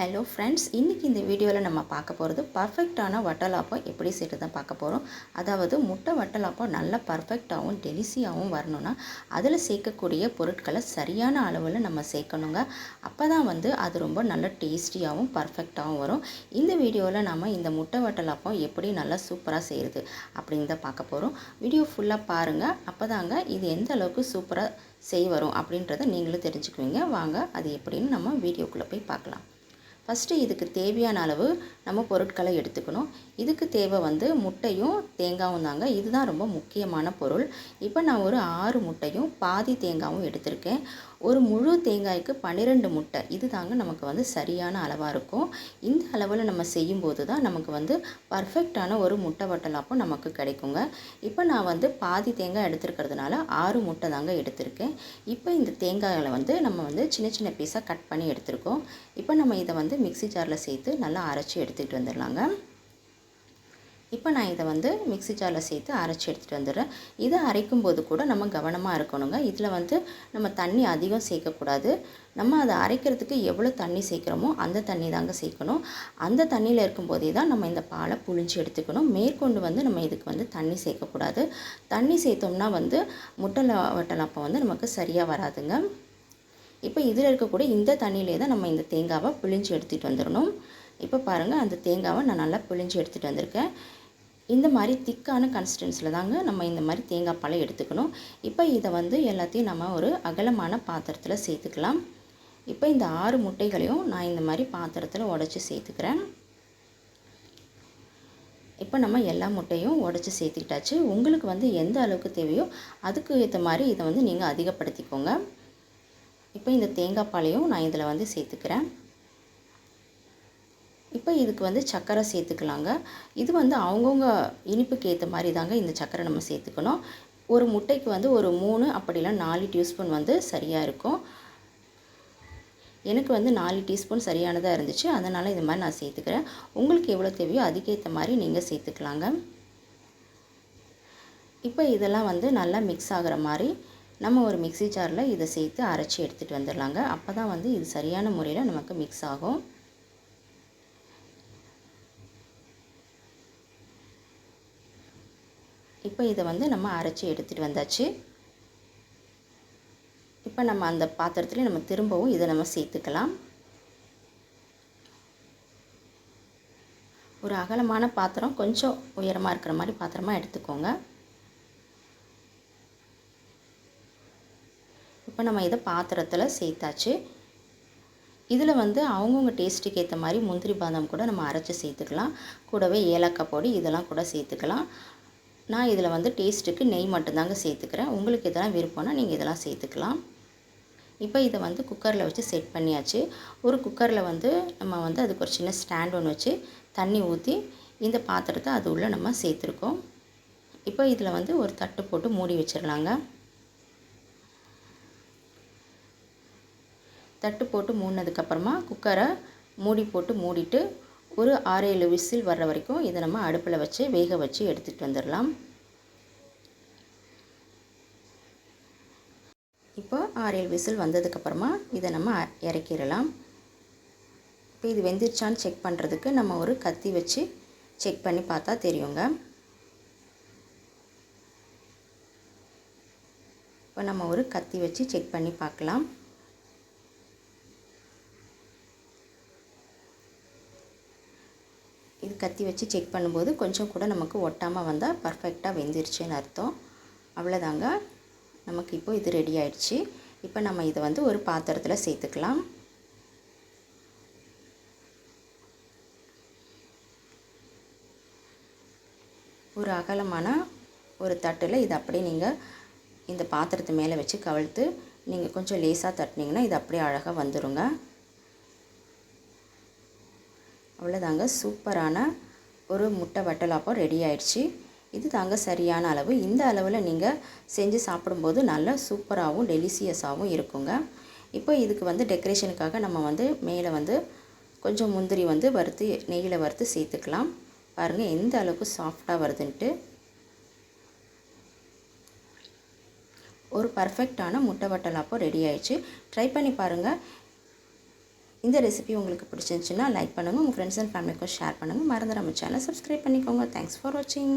Hello friends இன்றைக்கி இந்த வீடியோவில் நம்ம பார்க்க போகிறது பர்ஃபெக்டான வட்டலாப்பம் எப்படி செய்கிறது தான் பார்க்க போகிறோம் அதாவது முட்டை வட்டலாப்பம் நல்லா பர்ஃபெக்டாகவும் டெலிசியாகவும் வரணும்னா அதில் சேர்க்கக்கூடிய பொருட்களை சரியான அளவில் நம்ம சேர்க்கணுங்க. அப்போ தான் வந்து அது ரொம்ப நல்ல டேஸ்டியாகவும் பர்ஃபெக்டாகவும் வரும். இந்த வீடியோவில் நம்ம இந்த முட்டை வட்டலாப்பம் எப்படி நல்லா சூப்பராக செய்கிறது அப்படின்னு தான் பார்க்க போகிறோம் வீடியோ ஃபுல்லாக பாருங்கள் அப்போ தாங்க இது எந்த அளவுக்கு சூப்பராக செய்ய வரும் அப்படின்றத நீங்களும் தெரிஞ்சுக்குவீங்க. வாங்க அது எப்படின்னு நம்ம வீடியோக்குள்ளே போய் பார்க்கலாம். ஃபஸ்ட்டு இதுக்கு தேவையான அளவு நம்ம பொருட்களை எடுத்துக்கணும். இதுக்கு தேவை வந்து முட்டையும் தேங்காயும் தாங்க. இதுதான் ரொம்ப முக்கியமான பொருள். இப்போ நான் ஒரு ஆறு முட்டையும் பாதி தேங்காயும் எடுத்திருக்கேன். ஒரு முழு தேங்காய்க்கு பன்னிரெண்டு முட்டை. இது தாங்க நமக்கு வந்து சரியான அளவாக இருக்கும். இந்த அளவில் நம்ம செய்யும்போது தான் நமக்கு வந்து பர்ஃபெக்டான ஒரு முட்டை வட்டலாப்பும் நமக்கு கிடைக்குங்க. இப்போ நான் வந்து பாதி தேங்காய் எடுத்துருக்கிறதுனால ஆறு முட்டை தாங்க எடுத்திருக்கேன். இப்போ இந்த தேங்காயில் வந்து நம்ம வந்து சின்ன சின்ன பீஸாக கட் பண்ணி எடுத்திருக்கோம். இப்போ நம்ம இதை வந்து மிக்சி ஜாரில் சேர்த்து நல்லா அரைச்சி எடுத்துகிட்டு வந்துடலாங்க. இப்போ நான் இதை வந்து மிக்சி ஜாரில் சேர்த்து அரைச்சி எடுத்துகிட்டு வந்துடுறேன். இதை அரைக்கும் போது கூட நம்ம கவனமாக இருக்கணுங்க. இதில் வந்து நம்ம தண்ணி அதிகம் சேர்க்கக்கூடாது. நம்ம அதை அரைக்கிறதுக்கு எவ்வளோ தண்ணி சேர்க்குறோமோ அந்த தண்ணி தாங்க சேர்க்கணும். அந்த தண்ணியில் இருக்கும்போதே தான் நம்ம இந்த பாலை புழிஞ்சு எடுத்துக்கணும். மேற்கொண்டு வந்து நம்ம இதுக்கு வந்து தண்ணி சேர்க்கக்கூடாது. தண்ணி சேர்த்தோம்னா வந்து முட்டை வட்டலாப்பம் வந்து நமக்கு சரியாக வராதுங்க. இப்போ இதில் இருக்கக்கூடிய இந்த தண்ணியிலே தான் நம்ம இந்த தேங்காவை பிழிஞ்சு எடுத்துகிட்டு வந்துடணும். இப்போ பாருங்கள் அந்த தேங்காவை நான் நல்லா பிழிஞ்சு எடுத்துகிட்டு வந்திருக்கேன். இந்த மாதிரி திக்கான கன்சிஸ்டன்ஸில் தாங்க நம்ம இந்த மாதிரி தேங்காய் பழம் எடுத்துக்கணும். இப்போ இதை வந்து எல்லாத்தையும் நம்ம ஒரு அகலமான பாத்திரத்தில் சேர்த்துக்கலாம். இப்போ இந்த ஆறு முட்டைகளையும் நான் இந்த மாதிரி பாத்திரத்தில் உடச்சி சேர்த்துக்கிறேன். இப்போ நம்ம எல்லா முட்டையும் உடச்சி சேர்த்துக்கிட்டாச்சு. உங்களுக்கு வந்து எந்த அளவுக்கு தேவையோ அதுக்கு ஏற்ற மாதிரி இதை வந்து நீங்கள் அதிகப்படுத்திக்கோங்க. இப்போ இந்த தேங்காய் பாலையும் நான் இதில் வந்து சேர்த்துக்கிறேன். இப்போ இதுக்கு வந்து சர்க்கரை சேர்த்துக்கலாங்க. இது வந்து அவங்கவுங்க இனிப்புக்கு ஏற்ற மாதிரி தாங்க இந்த சர்க்கரை நம்ம சேர்த்துக்கணும். ஒரு முட்டைக்கு வந்து ஒரு மூணு அப்படிலாம் நாலு டியூஸ்பூன் வந்து சரியாக இருக்கும். எனக்கு வந்து நாலு டீஸ்பூன் சரியானதாக இருந்துச்சு. அதனால் இது மாதிரி நான் சேர்த்துக்கிறேன். உங்களுக்கு எவ்வளோ தேவையோ அதுக்கேற்ற மாதிரி நீங்கள் சேர்த்துக்கலாங்க. இப்போ இதெல்லாம் வந்து நல்லா மிக்ஸ் ஆகிற மாதிரி நம்ம ஒரு மிக்சி ஜாரில் இதை சேர்த்து அரைச்சி எடுத்துகிட்டு வந்துடலாங்க. அப்போ தான் வந்து இது சரியான முறையில் நமக்கு மிக்ஸ் ஆகும். இப்போ இதை வந்து நம்ம அரைச்சி எடுத்துகிட்டு வந்தாச்சு. இப்போ நம்ம அந்த பாத்திரத்துலேயே நம்ம திரும்பவும் இதை நம்ம சேர்த்துக்கலாம். ஒரு அகலமான பாத்திரம் கொஞ்சம் உயரமாக இருக்கிற மாதிரி பாத்திரமாக எடுத்துக்கோங்க. இப்போ நம்ம இதை பாத்திரத்தில் சேர்த்தாச்சு. இதில் வந்து அவங்கவுங்க டேஸ்ட்டுக்கு ஏற்ற மாதிரி முந்திரி பாதாம் கூட நம்ம அரைச்சி சேர்த்துக்கலாம். கூடவே ஏலக்காய் பொடி இதெல்லாம் கூட சேர்த்துக்கலாம். நான் இதில் வந்து டேஸ்ட்டுக்கு நெய் மட்டும்தாங்க சேர்த்துக்கிறேன். உங்களுக்கு இதெல்லாம் விருப்பம்னா நீங்கள் இதெல்லாம் சேர்த்துக்கலாம். இப்போ இதை வந்து குக்கரில் வச்சு செட் பண்ணியாச்சு. ஒரு குக்கரில் வந்து நம்ம வந்து அதுக்கு ஒரு சின்ன ஸ்டாண்ட் ஒன்று வச்சு தண்ணி ஊற்றி இந்த பாத்திரத்தை அது உள்ளே நம்ம சேர்த்துருக்கோம். இப்போ இதில் வந்து ஒரு தட்டு போட்டு மூடி வச்சிடலாங்க. தட்டு போட்டு மூடினதுக்கப்புறமா குக்கரை மூடி போட்டு மூடிட்டு ஒரு ஆறு ஏழு விசில் வர்ற வரைக்கும் இதை நம்ம அடுப்பில் வச்சு வேக வச்சு எடுத்துகிட்டு வந்துடலாம். இப்போ ஆறு ஏழு விசில் வந்ததுக்கப்புறமா இதை நம்ம இறக்கிடலாம். இப்போ இது வெந்துருச்சான்னு செக் பண்ணுறதுக்கு நம்ம ஒரு கத்தி வச்சு செக் பண்ணி பார்த்தா தெரியுங்க. இப்போ நம்ம ஒரு கத்தி வச்சு செக் பண்ணி பார்க்கலாம். இது கத்தி வச்சு செக் பண்ணும்போது கொஞ்சம் கூட நமக்கு ஒட்டாமல் வந்தால் பர்ஃபெக்டாக வெந்துருச்சுன்னு அர்த்தம். அவ்வளோதாங்க நமக்கு இப்போ இது ரெடி ஆயிடுச்சு. இப்போ நம்ம இதை வந்து ஒரு பாத்திரத்தில் சேர்த்துக்கலாம். ஒரு அகலமான ஒரு தட்டில் இது அப்படியே நீங்கள் இந்த பாத்திரத்து மேலே வச்சு கவிழ்த்து நீங்கள் கொஞ்சம் லேசாக தட்டினீங்கன்னா இது அப்படியே அழகாக வந்துடுங்க அவ்வளோதாங்க சூப்பரான ஒரு முட்டை வட்டலாப்பம் ரெடி ஆயிடுச்சு. இது தாங்க சரியான அளவு. இந்த அளவில் நீங்கள் செஞ்சு சாப்பிடும்போது நல்லா சூப்பராகவும் டெலிசியஸாகவும் இருக்குங்க. இப்போ இதுக்கு வந்து டெக்கரேஷனுக்காக நம்ம வந்து மேலே வந்து கொஞ்சம் முந்திரி வந்து வறுத்து நெய்யில் வறுத்து சேர்த்துக்கலாம். பாருங்கள் எந்த அளவுக்கு சாஃப்டாக வருதுன்ட்டு. ஒரு பர்ஃபெக்டான முட்டை வட்டலாப்பம் ரெடி ஆயிடுச்சு. ட்ரை பண்ணி பாருங்கள் இந்த ரெசிபி உங்களுக்கு பிடிச்சிருந்துச்சுன்னா லைக் பண்ணுங்கள் உங்கள் ஃப்ரெண்ட்ஸ் அண்ட் ஃபேமிலிக்கும் ஷேர் பண்ணுங்கள் மறந்துடாமல் சேனல் சப்ஸ்கிரைப் பண்ணிக்கோங்க. தேங்க்ஸ் ஃபார் வாட்சிங்